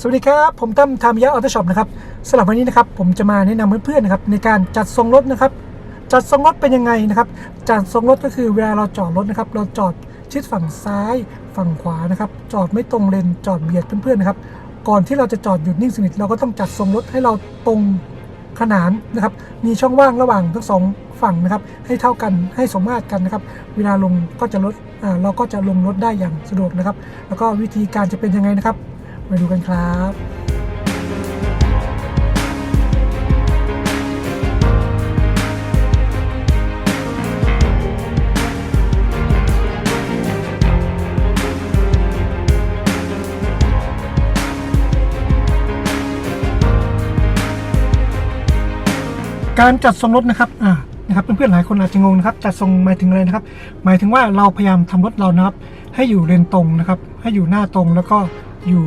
สวัสดีครับ ผมตั้มทามยะออโต้ช็อปนะครับสำหรับวันนี้นะครับผมจะมาแนะนำเพื่อนๆนะครับในการจัดทรงรถนะครับ จัดทรงรถเป็นยังไงนะครับ จัดทรงรถก็คือเวลาเราจอดรถนะครับ เราจอดชิดฝั่งซ้ายฝั่งขวานะครับ จอดไม่ตรงเลนจอดเบียดเพื่อนๆนะครับ ก่อนที่เราจะจอดหยุดนิ่งสนิทเราก็ต้องจัดทรงรถให้เราตรงขนานนะครับ มีช่องว่างระหว่างทั้งสองฝั่งนะครับ ให้เท่ากันให้สมมาตรกันนะครับ เวลาลงก็จะลดเราก็จะลงรถได้อย่างสะดวกนะครับ แล้วก็วิธีการจะเป็นยังไงนะครับ มาดูกันครับการจัดทรงรถนะครับ อ่า นะครับเพื่อนๆหลายคนอาจจะงงนะครับ จัดทรงหมายถึงอะไรนะครับ หมายถึงว่าเราพยายามทำรถเรานะครับ ให้อยู่เลนตรงนะครับ ให้อยู่หน้าตรงแล้วก็อยู่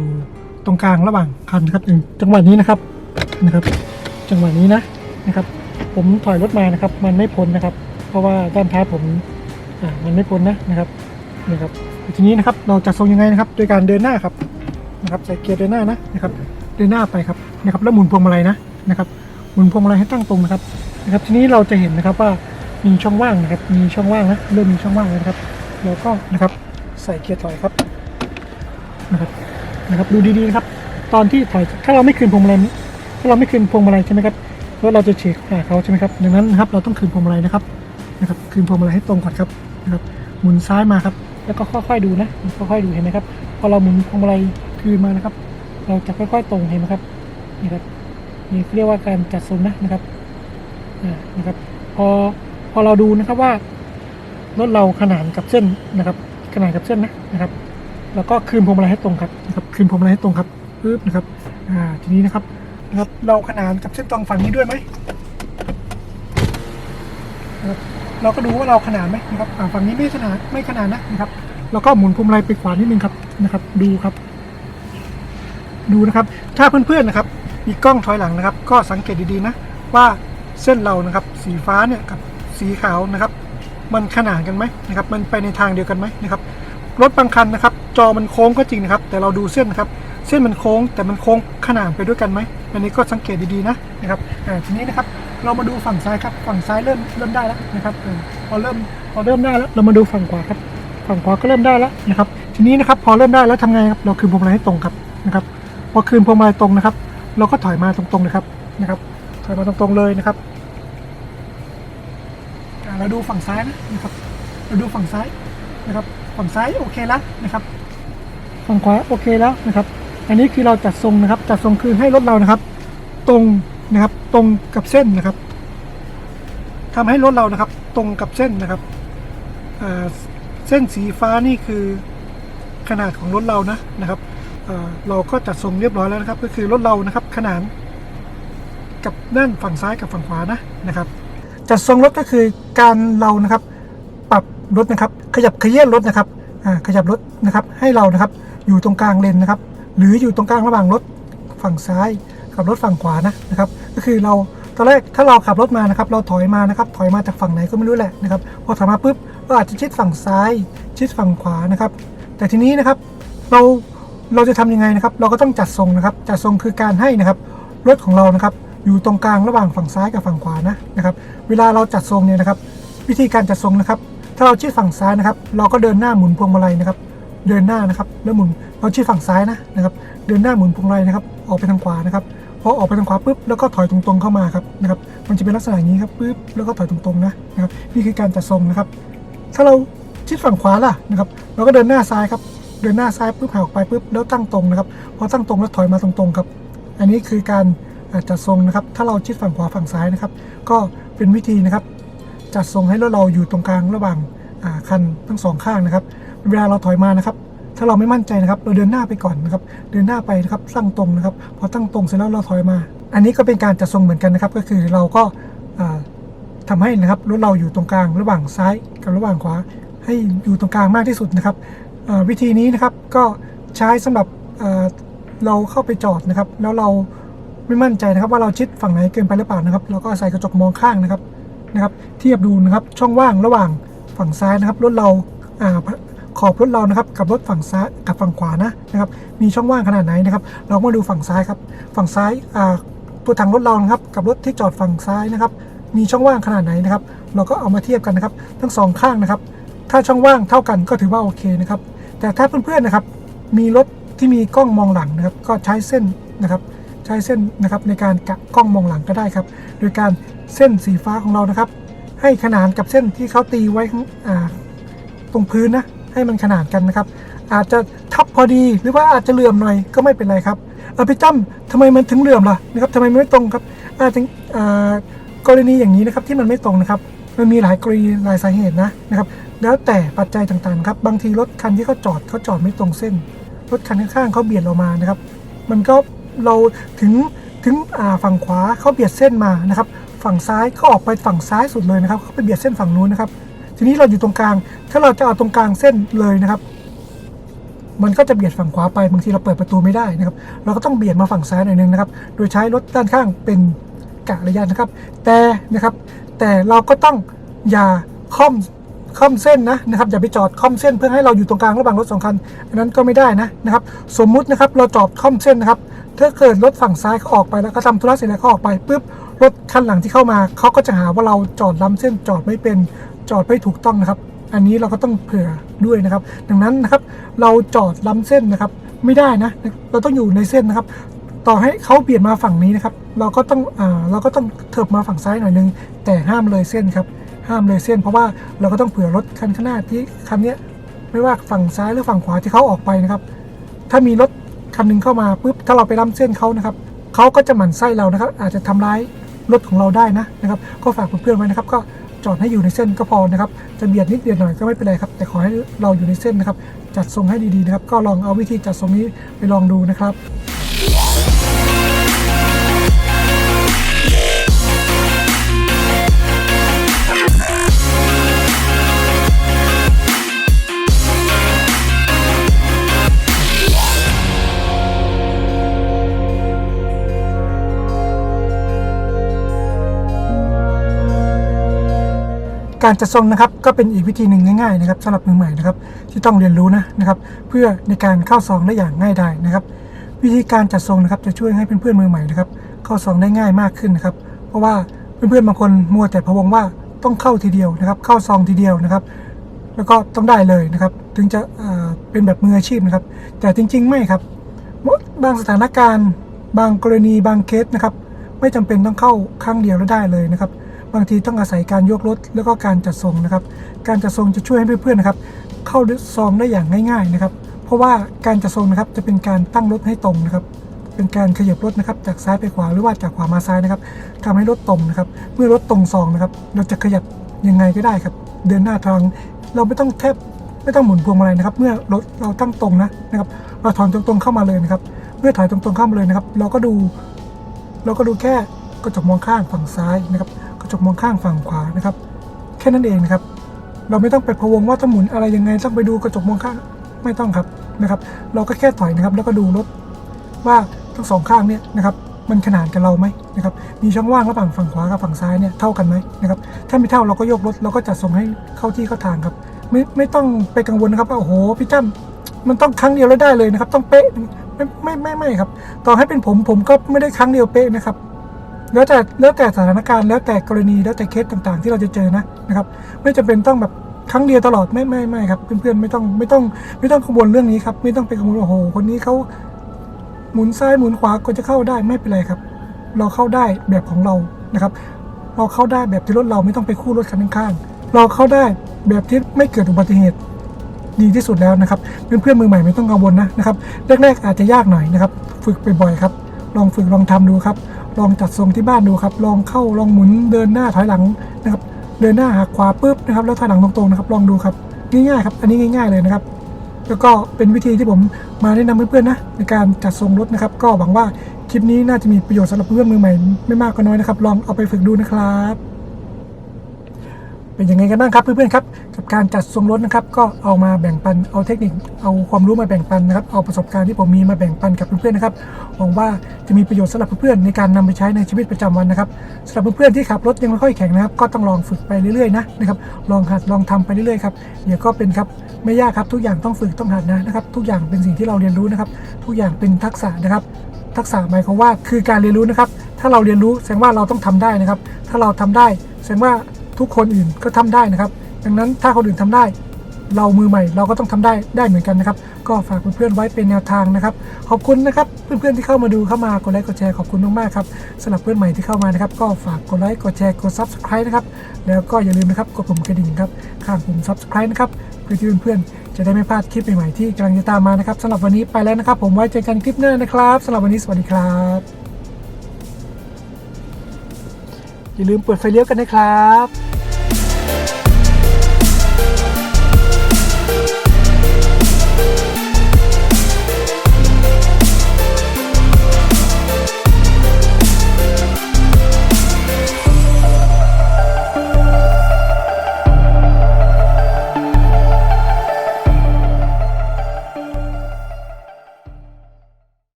ตรงกลางระหว่างคันครับอย่างจังหวะนี้นะครับนะครับ จังหวะนี้นะนะครับ ผมถอยรถมานะครับ มันไม่พ้นนะครับ เพราะว่าด้านท้ายผมอ่ามันไม่พ้นนะนะครับนี่ครับทีนี้นะครับเราจัดทรงยังไงนะครับ โดยการเดินหน้าครับนะครับใส่เกียร์เดินหน้านะนะครับ เดินหน้าไปครับนะครับ แล้วหมุนพวงมาลัยนะนะครับหมุนพวงมาลัยให้ตั้งตรงนะครับนะครับ ทีนี้เราจะเห็นนะครับว่ามีช่องว่างนะครับ มีช่องว่างนะเริ่มมีช่องว่างแล้วนะครับเราก็นะครับใส่เกียร์ถอยครับนะครับ นะครับดูดีๆนะครับตอนที่ถอยถ้าเราไม่คืนพวงมาลัยนี้ถ้าเราไม่คืนพวงมาลัยใช่ไหมครับราะเราจะเฉีกหาเขาใช่ไหมครับดังนั้นนะครับเราต้องคืนพวงมาลัยนะครับนะครับคืนพวงมาลัยให้ตรงก่อนครับนะครับหมุนซ้ายมาครับ แล้วก็ค่อยๆดูนะค่อยๆดูเห็นไหมครับพอเราหมุนพวงมาลัยคืนมานะครับ เราจะค่อยๆตรงเห็นไหมครับนี่ครับนี่เรียกว่าการจัดทรงนะนะครับอ่านะครับ พอพอเราดูนะครับว่ารถเราขนานกับเส้นนะครับ ขนานกับเส้นนะนะครับ แล้วก็คืนพวงมาลัยให้ตรงครับนะครับ คืนพวงมาลัยให้ตรงครับปึ๊บนะครับอ่าทีนี้นะครับนะครับเราขนานกับเส้นตรงฝั่งนี้ด้วยไหมนะครับเราก็ดูว่าเราขนานไหมนะครับอ่าฝั่งนี้ไม่ขนานไม่ขนานนะนะครับแล้วก็หมุนพวงมาลัยไปขวานิดนึงครับนะครับ ดูครับ ดูนะครับ ถ้าเพื่อนๆนะครับ มีกล้องถอยหลังนะครับ ก็สังเกตดีๆนะว่าเส้นเรานะครับ สีฟ้าเนี่ยกับสีขาวนะครับ มันขนานกันไหมนะครับ มันไปในทางเดียวกันไหมนะครับ รถบางคันนะครับ จอมันโค้งก็จริงนะครับ แต่เราดูเส้นนะครับ เส้นมันโค้ง แต่มันโค้งขนานไปด้วยกันไหมอันนี้ก็สังเกตดีๆนะนะครับอ่าทีนี้นะครับเรามาดูฝั่งซ้ายครับ ฝั่งซ้ายเริ่มเริ่มได้แล้วนะครับพอเริ่มพอเริ่มได้แล้ว เรามาดูฝั่งขวาครับฝั่งขวาก็เริ่มได้แล้วนะครับ ทีนี้นะครับพอเริ่มได้แล้วทำไงครับเราคืนพวงมาลัยให้ตรงครับนะครับ พอคืนพวงมาลัยตรงนะครับ เราก็ถอยมาตรงๆเลยครับนะครับ ถอยมาตรงๆเลยนะครับอ่าเราดูฝั่งซ้ายนะนะครับ เราดูฝั่งซ้ายนะครับ ฝั่งซ้ายโอเคแล้วนะครับฝั่งขวาโอเคแล้วนะครับ อันนี้คือเราจัดทรงนะครับ จัดทรงคือให้รถเรานะครับ ตรงนะครับตรงกับเส้นนะครับทำให้รถเรานะครับ ตรงกับเส้นนะครับเส้นสีฟ้านี่คือขนาดของรถเรานะนะครับเราก็จัดทรงเรียบร้อยแล้วนะครับ ก็คือรถเรานะครับ ขนานกับด้านฝั่งซ้ายกับฝั่งขวานะนะครับ จัดทรงรถก็คือการเรานะครับ รถนะครับ ขยับเขยื่อนรถนะครับอ่าขยับรถนะครับ ให้เรานะครับ อยู่ตรงกลางเลนนะครับ หรืออยู่ตรงกลางระหว่างรถฝั่งซ้ายกับรถฝั่งขวานะนะครับ ก็คือเราตอนแรกถ้าเราขับรถมานะครับเราถอยมานะครับถอยมาจากฝั่งไหนก็ไม่รู้แหละนะครับพอถอยมาปุ๊บเราอาจจะชิดฝั่งซ้าย ชิดฝั่งขวานะครับ แต่ทีนี้นะครับเราเราจะทำยังไงนะครับ เราก็ต้องจัดทรงนะครับ จัดทรงคือการให้นะครับรถของเรานะครับ อยู่ตรงกลางระหว่างฝั่งซ้ายกับฝั่งขวานะนะครับ เวลาเราจัดทรงเนี่ยนะครับ วิธีการจัดทรงนะครับ ถ้าเราชิดฝั่งซ้ายนะครับ เราก็เดินหน้าหมุนพวงมาลัยนะครับ เดินหน้านะครับ แล้วหมุน เราชิดฝั่งซ้ายนะนะครับ เดินหน้าหมุนพวงมาลัยนะครับ ออกไปทางขวานะครับ พอออกไปทางขวาปุ๊บ แล้วก็ถอยตรงๆเข้ามาครับนะครับ มันจะเป็นลักษณะอย่างนี้ครับปุ๊บ แล้วก็ถอยตรงๆนะนะครับ นี่คือการจัดทรงนะครับ ถ้าเราชิดฝั่งขวาล่ะนะครับ เราก็เดินหน้าซ้ายครับ เดินหน้าซ้ายปุ๊บหักออกไปปุ๊บ แล้วตั้งตรงนะครับ พอตั้งตรงแล้วถอยมาตรงๆครับ อันนี้คือการจัดทรงนะครับ ถ้าเราชิดฝั่งขวาฝั่งซ้ายนะครับ ก็เป็นวิธีนะครับ จัดทรงให้รถเราอยู่ตรงกลางระหว่างคันทั้งสองข้างนะครับ เวลาเราถอยมานะครับ ถ้าเราไม่มั่นใจนะครับ เราเดินหน้าไปก่อนนะครับ เดินหน้าไปนะครับตั้งตรงนะครับ พอตั้งตรงเสร็จแล้วเราถอยมา อันนี้ก็เป็นการจัดทรงเหมือนกันนะครับ ก็คือเราก็อ่าทำให้นะครับรถเราอยู่ตรงกลางระหว่างซ้ายกับระหว่างขวา ให้อยู่ตรงกลางมากที่สุดนะครับวิธีนี้นะครับก็ใช้สำหรับเราเข้าไปจอดนะครับ แล้วเราไม่มั่นใจนะครับว่าเราชิดฝั่งไหนเกินไปหรือเปล่านะครับ เราก็อาศัยกระจกมองข้างนะครับ นะครับ เทียบดูนะครับช่องว่างระหว่างฝั่งซ้ายนะครับรถเราอ่าขอบรถเรานะครับกับรถฝั่งซ้ายกับฝั่งขวานะนะครับ มีช่องว่างขนาดไหนนะครับ เรามาดูฝั่งซ้ายครับฝั่งซ้ายอ่าตัวถังรถเรานะครับ กับรถที่จอดฝั่งซ้ายนะครับ มีช่องว่างขนาดไหนนะครับ เราก็เอามาเทียบกันนะครับ ทั้งสองข้างนะครับ ถ้าช่องว่างเท่ากันก็ถือว่าโอเคนะครับ แต่ถ้าเพื่อนๆนะครับ มีรถที่มีกล้องมองหลังนะครับ ก็ใช้เส้นนะครับ ใช้เส้นนะครับในการกะกล้องมองหลังก็ได้ครับ โดยการเส้นสีฟ้าของเรานะครับ ให้ขนานกับเส้นที่เขาตีไว้ตรงพื้นนะให้มันขนานกันนะครับ อาจจะทับพอดีหรือว่าอาจจะเหลื่อมหน่อยก็ไม่เป็นไรครับเอาไปจ้ำทำไมมันถึงเหลื่อมล่ะนะครับทำไมมันไม่ตรงครับอาจจะกรณีอย่างนี้นะครับที่มันไม่ตรงนะครับ มันมีหลายกรณีหลายสาเหตุนะนะครับ แล้วแต่ปัจจัยต่างๆครับบางทีรถคันที่เขาจอดเขาจอดไม่ตรงเส้นรถคันข้างๆเขาเบียดเรามานะครับ มันก็ เราถึงถึงฝั่งขวาเขาเบียดเส้นมานะครับ ฝั่งซ้ายเขาออกไปฝั่งซ้ายสุดเลยนะครับเขาไปเบียดเส้นฝั่งนู้นนะครับ ทีนี้เราอยู่ตรงกลาง ถ้าเราจะเอาตรงกลางเส้นเลยนะครับ มันก็จะเบียดฝั่งขวาไปบางทีเราเปิดประตูไม่ได้นะครับ เราก็ต้องเบียดมาฝั่งซ้ายหน่อยนึงนะครับ โดยใช้รถด้านข้างเป็นกะระยะนะครับ แต่นะครับ แต่เราก็ต้องอย่าค่อมค่อมเส้นนะนะครับอย่าไปจอดค่อมเส้นเพื่อให้เราอยู่ตรงกลางระหว่างรถสองคันอันนั้นก็ไม่ได้นะนะครับ สมมุตินะครับเราจอดค่อมเส้นนะครับ ถ้าเกิดรถฝั่งซ้ายเขาออกไปแล้วก็ทำธุระเสร็จแล้วเขาออกไปปุ๊บรถคันหลังที่เข้ามาเขาก็จะหาว่าเราจอดล้ำเส้นจอดไม่เป็นจอดไม่ถูกต้องนะครับ อันนี้เราก็ต้องเผื่อด้วยนะครับ ดังนั้นนะครับเราจอดล้ำเส้นนะครับ ไม่ได้นะ เราต้องอยู่ในเส้นนะครับ ต่อให้เขาเบียดมาฝั่งนี้นะครับ เราก็ต้องอ่าเราก็ต้องเถิบมาฝั่งซ้ายหน่อยนึง แต่ห้ามเลยเส้นครับ ห้ามเลยเส้น เพราะว่าเราก็ต้องเผื่อรถคันข้างหน้าที่คันเนี้ยไม่ว่าฝั่งซ้ายหรือฝั่งขวาที่เขาออกไปนะครับ ถ้ามีรถ คันหนึงเข้ามาปุ๊บถ้าเราไปล้ำเส้นเขานะครับเขาก็จะหมั่นไส้เรานะครับ อาจจะทำร้ายรถของเราได้นะนะครับ ก็ฝากเพื่อนๆไว้นะครับ ก็จอดให้อยู่ในเส้นก็พอนะครับ จะเบียดนิดเบียดหน่อยก็ไม่เป็นไรครับ แต่ขอให้เราอยู่ในเส้นนะครับ จัดทรงให้ดีๆนะครับ ก็ลองเอาวิธีจัดทรงนี้ไปลองดูนะครับ การจัดทรงนะครับก็เป็นอีกวิธีหนึ่งง่ายๆนะครับสำหรับมือใหม่นะครับที่ต้องเรียนรู้นะนะครับเพื่อในการเข้าซองได้อย่างง่ายดายนะครับ วิธีการจัดทรงนะครับจะช่วยให้เพื่อนๆมือใหม่นะครับเข้าซองได้ง่ายมากขึ้นนะครับ เพราะว่าเพื่อนๆบางคนมัวแต่พะวงว่าต้องเข้าทีเดียวนะครับ เข้าซองทีเดียวนะครับ แล้วก็ต้องได้เลยนะครับ ถึงจะเป็นแบบมืออาชีพนะครับ แต่จริงๆไม่ครับบางสถานการณ์ บางกรณีบางเคสนะครับ ไม่จำเป็นต้องเข้าครั้งเดียวแล้วได้เลยนะครับ บางทีต้องอาศัยการยกรถแล้วก็การจัดทรงนะครับ การจัดทรงจะช่วยให้เพื่อนๆนะครับ เข้าซองได้อย่างง่าย ๆนะครับ เพราะว่าการจัดทรงนะครับจะเป็นการตั้งรถให้ตรงนะครับ เป็นการขยับรถนะครับจากซ้ายไปขวาหรือว่าจากขวามาซ้ายนะครับทำให้รถตรงนะครับ เมื่อรถตรงซองนะครับ เราจะขยับยังไงก็ได้ครับ เดินหน้าทางเราไม่ต้องแทบไม่ต้องหมุนพวงมาลัยนะครับ เมื่อรถเราตั้งตรงนะนะครับเราถอนตรงๆเข้ามาเลยนะครับ เมื่อถอยตรงๆเข้ามาเลยนะครับ เราก็ดู เราก็ดูแค่กระจกมองข้างฝั่งซ้ายนะครับ ระจกมองข้างฝั่งขวานะครับ แค่นั้นเองนะครับ เราไม่ต้องไปพะวงว่าต้องหมุนอะไรยังไงต้องไปดูกระจกมองข้างไม่ต้องครับนะครับ เราก็แค่ถอยนะครับ แล้วก็ดูรถว่าทั้งสองข้างเนี่ยนะครับมันขนานกับเราไหมนะครับ มีช่องว่างระหว่างฝั่งขวากับฝั่งซ้ายเนี่ยเท่ากันไหมนะครับ ถ้าไม่เท่าเราก็ยกรถเราก็จัดส่งให้เข้าที่เข้าทางครับ ไม่ไม่ต้องไปกังวลนะครับว่าโอ้โหพี่จ้ำมันต้องครั้งเดียวแล้วได้เลยนะครับ ต้องเป๊ะไม่ไม่ไม่ไม่ครับ ต่อให้เป็นผมผมก็ไม่ได้ครั้งเดียวเป๊ะนะครับ แล้วแต่แล้วแต่สถานการณ์แล้วแต่กรณีแล้วแต่เคสต่างๆ ที่เราจะเจอนะนะครับ ไม่จำเป็นต้องแบบครั้งเดียวตลอดไม่ไม่ไม่ครับ เพื่อนๆไม่ต้องไม่ต้องไม่ต้องกังวลเรื่องนี้ครับ ไม่ต้องไปกังวลว่าโอ้โหคนนี้เขาหมุนซ้ายหมุนขวาก็จะเข้าได้ไม่เป็นไรครับ เราเข้าได้แบบของเรานะครับ เราเข้าได้แบบที่รถเราไม่ต้องไปคู่รถคันข้างๆเราเข้าได้แบบที่ไม่เกิดอุบัติเหตุดีที่สุดแล้วนะครับเพื่อนๆมือใหม่ไม่ต้องกังวลนะนะครับแรกๆอาจจะยากหน่อยนะครับ ฝึกบ่อยๆครับ ลองฝึกลองทำดูครับ ลองจัดทรงที่บ้านดูครับ ลองเข้าลองหมุนเดินหน้าถอยหลังนะครับ เดินหน้าหักขวาปุ๊บนะครับ แล้วถอยหลังตรงๆนะครับ ลองดูครับ ง่ายๆครับ อันนี้ง่าย ๆเลยนะครับ แล้วก็เป็นวิธีที่ผมมาแนะนำเพื่อนๆนะในการจัดทรงรถนะครับ ก็หวังว่าคลิปนี้น่าจะมีประโยชน์สำหรับเพื่อนมือใหม่ไม่มากก็น้อยนะครับ ลองเอาไปฝึกดูนะครับ เป็นยังไงกันบ้างครับเพื่อนๆครับกับการจัดทรงรถนะครับก็เอามาแบ่งปันเอาเทคนิคเอาความรู้มาแบ่งปันนะครับเอาประสบการณ์ที่ผมมีมาแบ่งปันกับเพื่อนๆนะครับหวังว่าจะมีประโยชน์สำหรับเพื่อนๆในการนำไปใช้ในชีวิตประจำวันนะครับสำหรับเพื่อนๆที่ขับรถยังไม่ค่อยแข็งนะครับก็ต้องลองฝึกไปเรื่อยๆนะนะครับลองหัดลองทำไปเรื่อยๆครับเดี๋ยวก็เป็นครับไม่ยากครับทุกอย่างต้องฝึกต้องหัดนะนะครับทุกอย่างเป็นสิ่งที่เราเรียนรู้นะครับทุกอย่างเป็นทักษะนะครับทักษะหมายความว่าคือการเรียนรู้นะครับ ถ้าเราเรียนรู้แสดงว่าเราต้องทำได้นะครับ ถ้าเราทำได้แสดงว่า ทุกคนอื่นก็ทำได้นะครับ ดังนั้นถ้าคนอื่นทำได้ เรามือใหม่เราก็ต้องทำได้ได้เหมือนกันนะครับ ก็ฝากเพื่อนๆไว้เป็นแนวทางนะครับ ขอบคุณนะครับเพื่อนๆที่เข้ามาดูเข้ามากดไลค์กดแชร์ขอบคุณมากๆครับสำหรับเพื่อนใหม่ที่เข้ามานะครับ ก็ฝากกดไลค์กดแชร์กด subscribe นะครับแล้วก็อย่าลืมนะครับกดปุ่มกระดิ่งครับข้างปุ่ม subscribe นะครับเพื่อที่เพื่อนๆจะได้ไม่พลาดคลิปใหม่ๆที่กำลังจะตามมานะครับสำหรับวันนี้ไปแล้วนะครับ ผมไว้เจอกันคลิปหน้านะครับสำหรับวันนี้สวัสดีครับอย่าลืมเปิดไฟเลี้ยวกันนะครับ